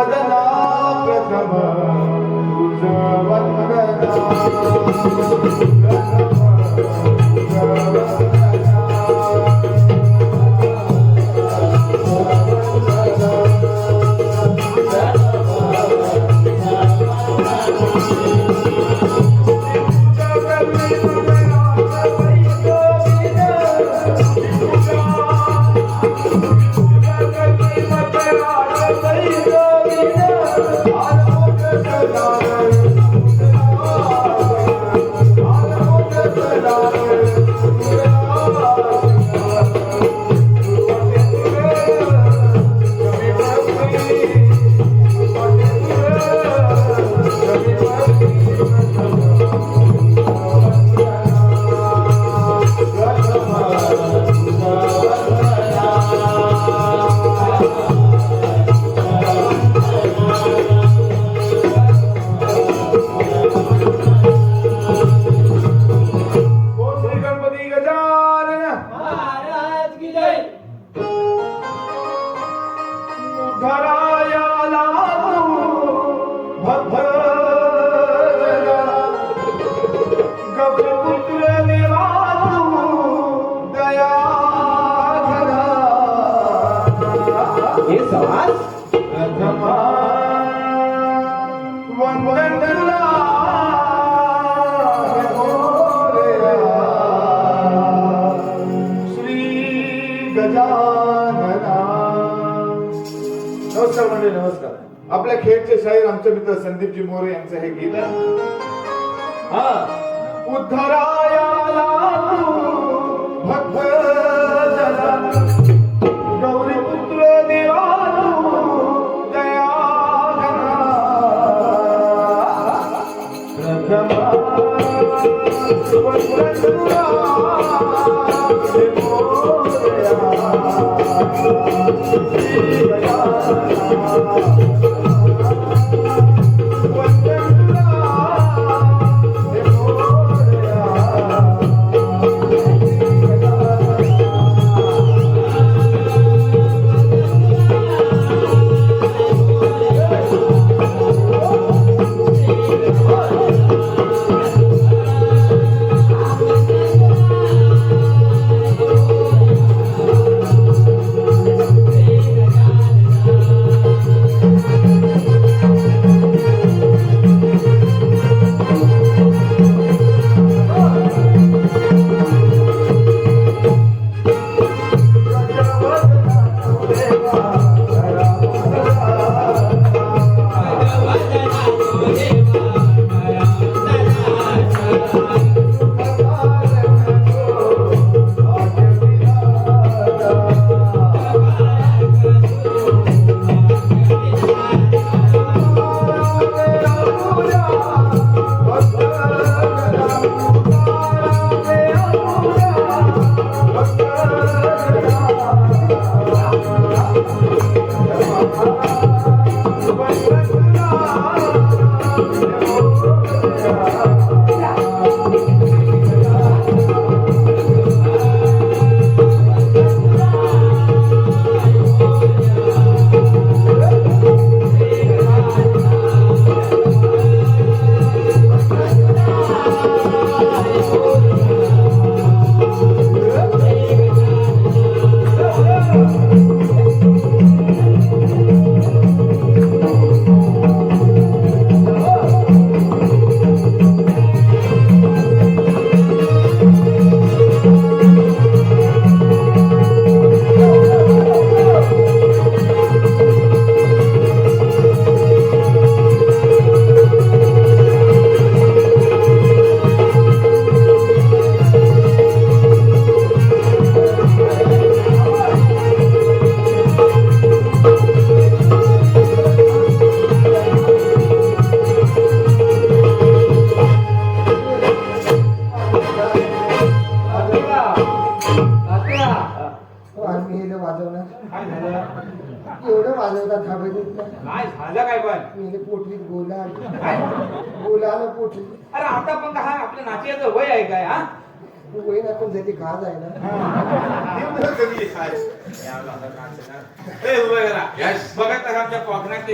गजवदना प्रथम तुझ बोल नमस्कार म्हणजे नमस्कार. आपल्या खेळचे शाहीर आमचे मित्र संदीपजी मोरे यांचं हे गीत हा. उद्धरायाला भक्त गौरी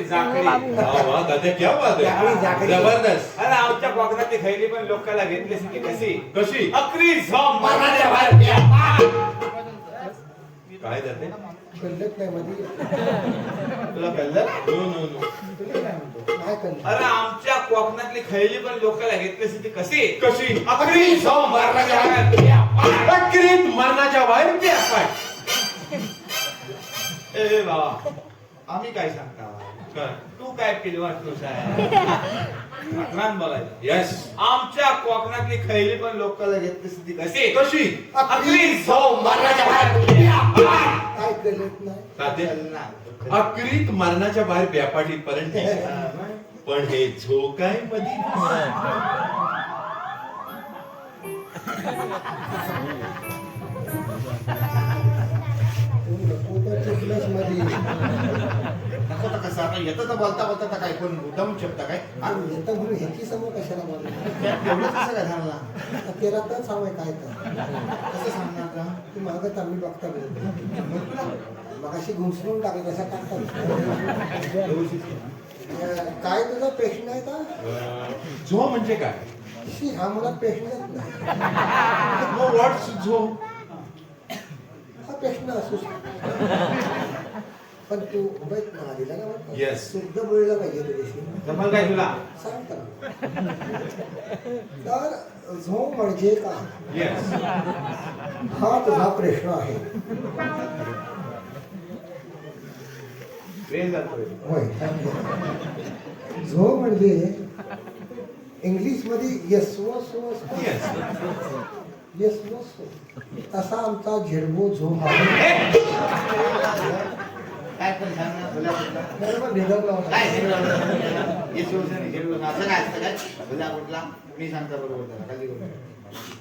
जाकडी, है जाकडी. जबरदस्त. अरे आमच्या कोकणातली खैली पण लोकांना घेतली की कशी? कशी? अकरी झोम काय जाते? कळत नाही मध्ये तुला कळलं नो नो नो काय कळलं अरे आमच्या कोकणातली खैली पण लोकांना घेतली की कशी? कशी? अकरी झोम मराठ्या अक्रीत मरणाच्या बाहेर प्यापाय ए बाबा आम्ही काय सांगता? तू काय पिलवाट अकरान बोलायचं. यस आमच्या कोकणातली खैली पण लोकांना घेतली ती कशी? कशी? अकरी झोम मराठ्या बाहेर. कळत नाही? अक्रीत मरणाच्या बाहेर व्यापाटी पर्यंत पण हे झोकाय तू मध्ये नको तर कसं आता येतं तर बोलता बोलता तर काय कोण मुद्दाम शकता काय? येतं म्हणून ह्याची समोर कशाला एवढं कसं काय झालं तर सांगाय काय तर कसं सांगणार का तू मागत आम्ही बघता मग अशी घुसरून टाकली कसा टाकता काय तुझा प्रश्न आहे का झो म्हणजे काय शी हा मला नाही. मग व्हॉट्स झो हा प्रश्न असू शकतो. पण तू उभेच ना आलेला ना का? Yes. शुद्ध बोलला पाहिजे तुझ्याशी जमल काय तुला? सांग तर झो म्हणजे काय? येस हा तुझा प्रश्न आहे. ट्रेन जातोय. होय झो म्हणजे इंग्लिशमध्ये यस्व स्व येस यस्व स्व तसा आमचा झेडबो झो आहे काय पण मी सांगता बरोबर त्याला. खाली करून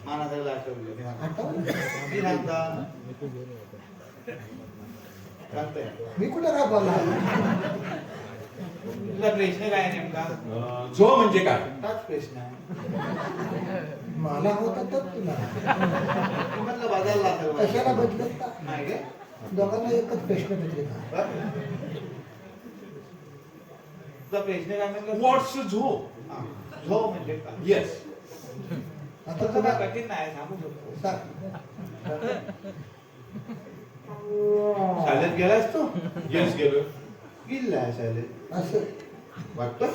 माना सगळं आठवलं? मी कुठे बोलला तुझा प्रश्न काय नेमका? झो म्हणजे काय? प्रश्न आहे. मला होता तर तुला म्हणलं बदलला असेल. कशाला बदलत का? नाही काय दोघांना एकच प्रश्न पत्रिका बरं? तुझा प्रश्न काय म्हणलं व्हॉट्स झो हा. झो म्हणजे काय? येस आता तुझं तुला काय कठीण नाही सांगू शकतो. सांग. शाळेत गेलास तू? येस गेलो गेला शाळेत असं. वाटतं?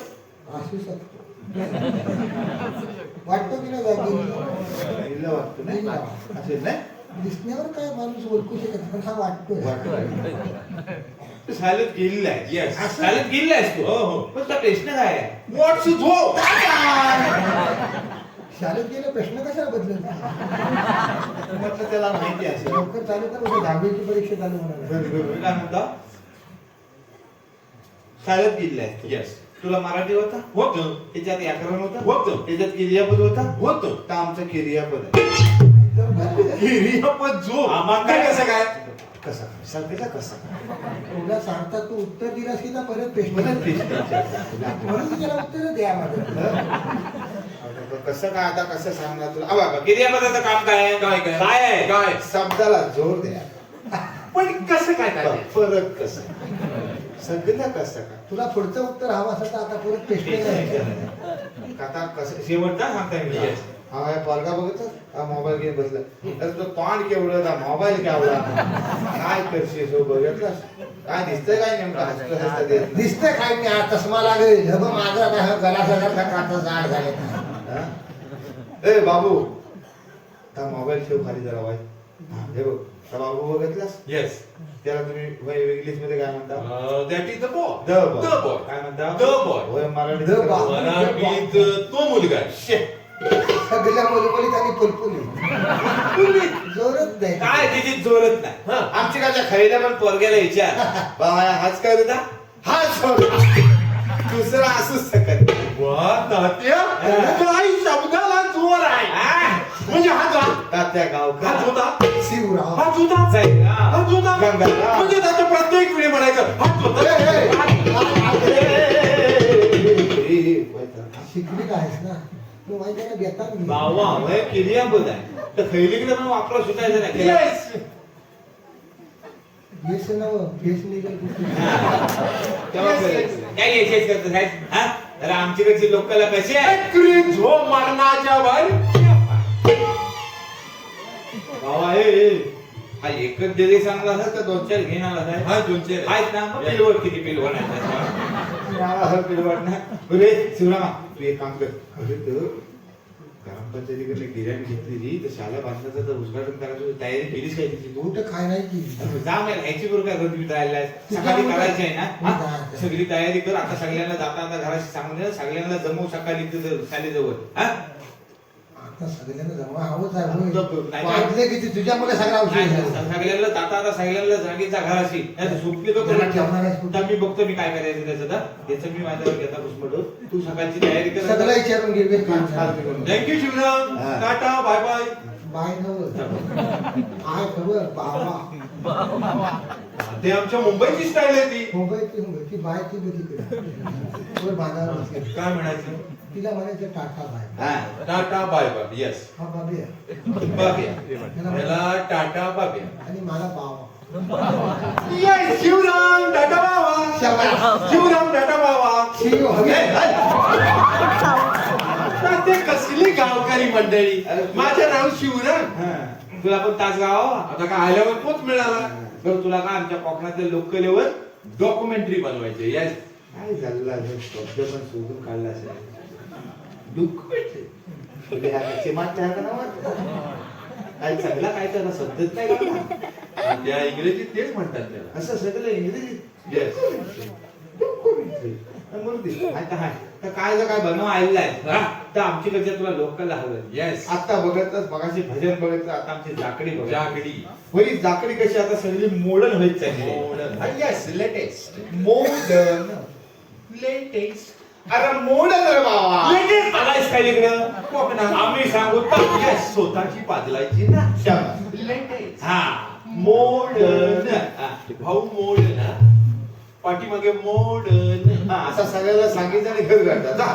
असू शकतो. वाटतो की नाही जागी गेलं वाटतं नाही? गेला. असेल नाही? दिसण्यावर काय माणूस ओळखू शकत नाही, पण हा वाटतोय. वाटतं. तू शाळेत गेलेला आहे. Yes. तू. हो, हो. पण तुझा प्रश्न काय आहे? व्हॉट्स झो शाळेत गेले प्रश्न कशाला बदलत म्हटलं त्याला माहिती असेल. लवकर चालू कर म्हणजे दहावीची परीक्षा चालू होणार मी काय म्हणतो? शाळेत तू. येस तुला मराठी होता? होत. त्याच्यात व्याकरण होतं? होतं. त्याच्यात क्रियापद होता? होत. तर आमचं क्रियापद आहे. हिरियापत झो आम्हा काय काय? कसं काय? कसा सध्याचा कसा तुला सांगता तू उत्तर दिलास की ना परत प्रश्न? परत. म्हणून त्याला उत्तर द्या माझं कसं काय? आता कसं सांगणार तुला? अबा बघ, किर्यापदाचं काम काय आहे? काय काय? काय शब्दाला जोर द्या. पण कसं काय काय परत कसं? सगळं कसं काय तुला पुढचं उत्तर हवं असेल तर आता परत प्रश्न द्यायचे. आता कसं शेवटचा सांगताय मी. हा हे पोरगा बघत हा मोबाईल घेऊन बसला. तर तो तोंड केवढं हा मोबाईल केवढा काय करशील तो बघितलास? काय दिसतंय काय नेमकं. दिसतंय काय मी आज चष्मा लागेल बघ माझा काय गलासासारखा काचा जाड झाले. हा? ए बाबू. हा मोबाईल ठेव खाली जरा वाय हा, बघ. बाबू बघितलास? येस त्याला तुम्ही इंग्लिशमध्ये काय म्हणता? That is the boy the boy the boy काय म्हणता? द बॉय होय मराठी. मराठीत तो मुलगा. सगळ्या मुलमुलीत आणि पुलपुली जोरच नाही. काय तिची जोरत नाही? हा. आमची काच्या खरीला पण पोरग्याला विचार. बाबा हाच काय होता हाच दुसरा असूच शकत नाही. वा तात्या. काही शब्दाला जोर आहे. म्हणजे हा जा. तात्या गाव हा जोता शिवराव. हा जोता हा जोता गंगाराम. म्हणजे त्याचं प्रत्येक वेळी म्हणायचं हा जोता शिकली काय ना? तू तर आमच्याकडची लोकला कशी आहे क्रीम झो मरणाच्या बाबा हे हे. एकच देरी चांगला असेल तर दोन चार घेणार आहे हा दोनशे आहेत ना मग पिलवट किती पिलवट आहे? पिलवट ना. अरे शिवरामा तू एक काम कर. अरे तर ग्रामपंचायतीकडे गिऱ्हाईक घेतलेली तर शाळा बांधण्याचं तर उद्घाटन करायचं तयारी केलीच काय तिची? तू कुठं काय नाही की जा मला ह्याची बरोबर काय गर्दी राहिला सकाळी करायची आहे ना? सगळी तयारी कर आता सगळ्यांना जाताना घराशी सांगून सगळ्यांना जमवू सकाळी तिथं शाळेजवळ. हा? आता सगळ्यांना जमा हवंच आहे सगळा जाता आता सगळ्यांना जागेचा घराशी नाही तर सुटली तर ठेवणार आहेस कुठं? मी बघतो मी काय करायचं त्याचं आता. त्याचं मी माझ्यावर घेता घुसमटो तू सकाळची तयारी कर. सगळं विचारून घे. Thank you Shivram. Tata bye bye bye नव खबर बाबा. ते आमच्या मुंबईची स्टाईल आहे ती. मुंबईची मुंबईची बायची बी तिकडे. वर बांधावर बसले. काय म्हणायचं? तिला म्हणायचं टाटा बाय हा टाटा बाय बाय येस हा बाबी आहे बाब्या त्याला टाटा बाब्या. आणि मला बाबा Yes, शिवराम टाटा बाबा शाबास. शिवराम टाटा बाबा शिव हवे. आता ते कसली गावकरी मंडळी. माझं नाव शिवराम. हा. तुला पण तासगाव आता काय आल्यावर पोच मिळाला. बरं तुला का आमच्या कोकणातल्या लोककलेवर डॉक्युमेंटरी बनवायचे येस काय झालं? शब्द पण शोधून काढला असेल. दुःख करावा. काय चांगला काय त्याला शब्दच नाही. त्या इंग्रजीत तेच म्हणतात त्याला. असं सगळं इंग्रजीत. काय जर काय बनवा आलेलं आहे? हा? तर आमच्याकडच्या तुला लोकल हवं येस आता बघतच मगाशी भजन बघितलं आता आमची जाकडी बघ जागडी होई जाकडी कशी? आता सगळी मॉडर्न होत चालली येस लेटेस्ट मॉडर्न लेटेस्ट अरे मॉडर्न रे बाबा. Latest. आलायस काय इकडं? कोकणात आम्ही सांगू तर येस स्वतःची पाजलायची ना. शाबास. लेटेस्ट हा. मॉडर्न भाऊ मोड ना पाठीमागे मोडन. असं सगळ्याला सांगितलं आणि घर जा.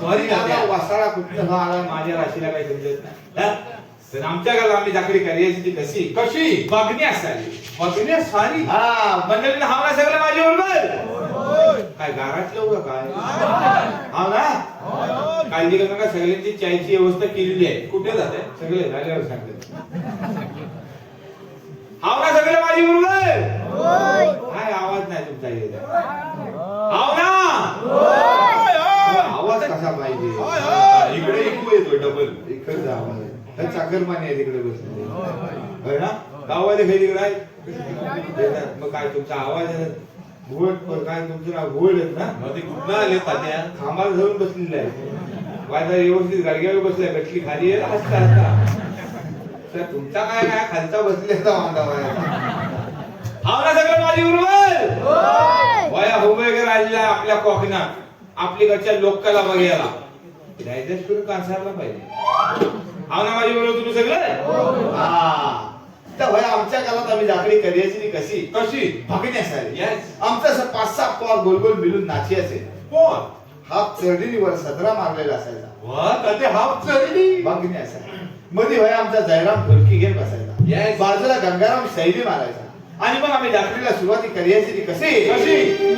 Sorry आता दादा. वसाळा कुठं हा आला माझ्या राशीला काही समजत नाही. हा? तर आमच्या गावाला आम्ही जाकडी करायची ती कशी? कशी? बघणी असावी बघण्या सारी हा. मंडळीने हावना सगळं माझ्या बरोबर. काय गाराटलं होतं काय? हा ना? काळजी करू नका सगळ्यांची चायची व्यवस्था केलेली आहे. कुठे जाते? सगळे झाल्यावर सांगते हाव ना सगळे माझी मुलं? काय आवाज नाही तुमचा येत. हाव ना? आवाज कसा पाहिजे? इकडे ऐकू येतो डबल इकडचा आवाज आहे. तर चाकरमाने आहे तिकडे बसले ना? गावाला घरी तिकडे आहे? मग काय तुमचा आवाज आहे? घोड पण काय तुमचं नाव घोड आहेत ना? मग ते कुठं आले तात्या? खांबाला धरून बसलेलं आहे वाजा व्यवस्थित गाडग्यावर बसलाय गटली खाली आहे हसता हसता तर तुमचा काय काय खालचा बसलेला बांधावा हा ना सगळं माझी बरोबर वया हुबेगर आलेला आपल्या कोकणात. आपलीकडच्या लोकला बघायला. डायजेस्ट करून कांसारला पाहिजे. हा ना माझी बरोबर तुम्ही सगळं? हा. तर वय आमच्या काळात आम्ही जाकडी करायची कशी? कशी? बघण्यासाठी Yes. आमचं पाच सहा पोर गोल गोल मिळून नाची असेल कोण? हात चढणीवर सदरा मारलेला असायचा. हाफमध्ये वय आमचा जयराम ढोलकी घेऊन बसायचा. बाजूला गंगाराम शैली मारायचा. आणि मग आम्ही जात्रेला सुरुवाती करायची ती कशी? कशी?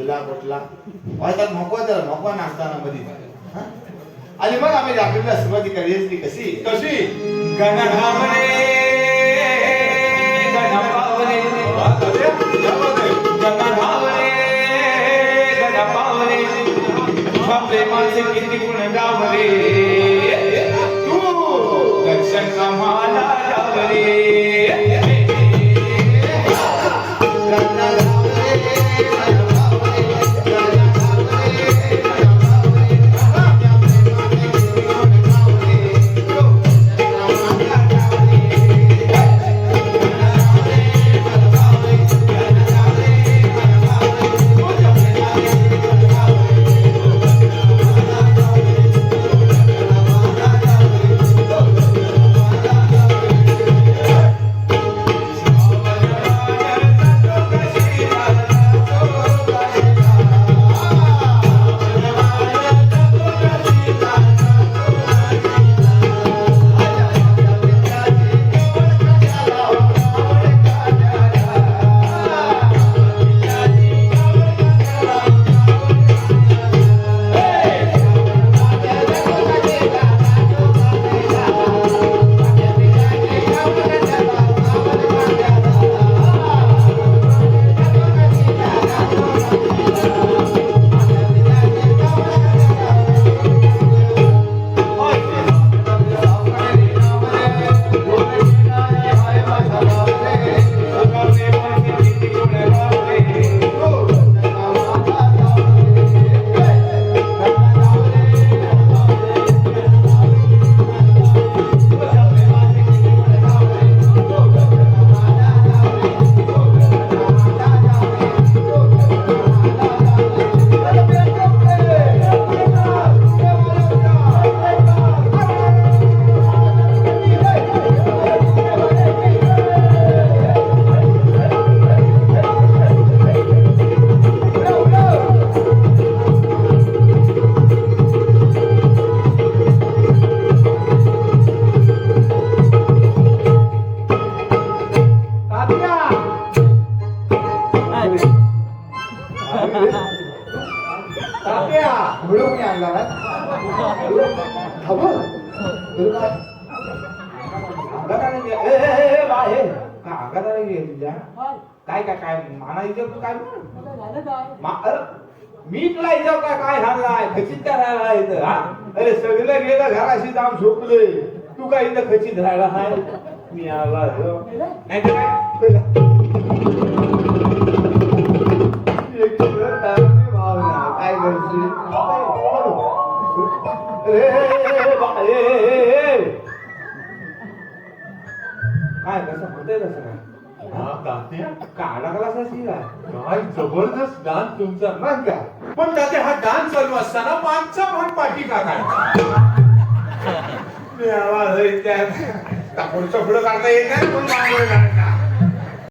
तुला कुठला वाजतात नको त्याला नको नाचताना मध्ये हा? आणि मग आम्ही रात्रीला सुरुवाती करायची कशी? कशी? गणधावने गणपावने तुझ्या प्रेमाचे किती गुण गावरे मी तुला इथं काय काय हाणलाय? खचित काय राहिला इथं हा? अरे सगळं गेलं घराशी जाऊन झोपले. तू काय इथं खचित राहिला हाय? मी आला नाही तर काय? करशील? काय कसं होतंय कसं काय हा, तात्या, काढा कला असायची काय जबरदस्त डान्स तुमचा. मग काय? पण तात्या हा डान्स चालू असताना मागचा भाग पाठी का काय मी आवाज आहे त्या पुढचं पुढं काढता येत नाही पण काढता.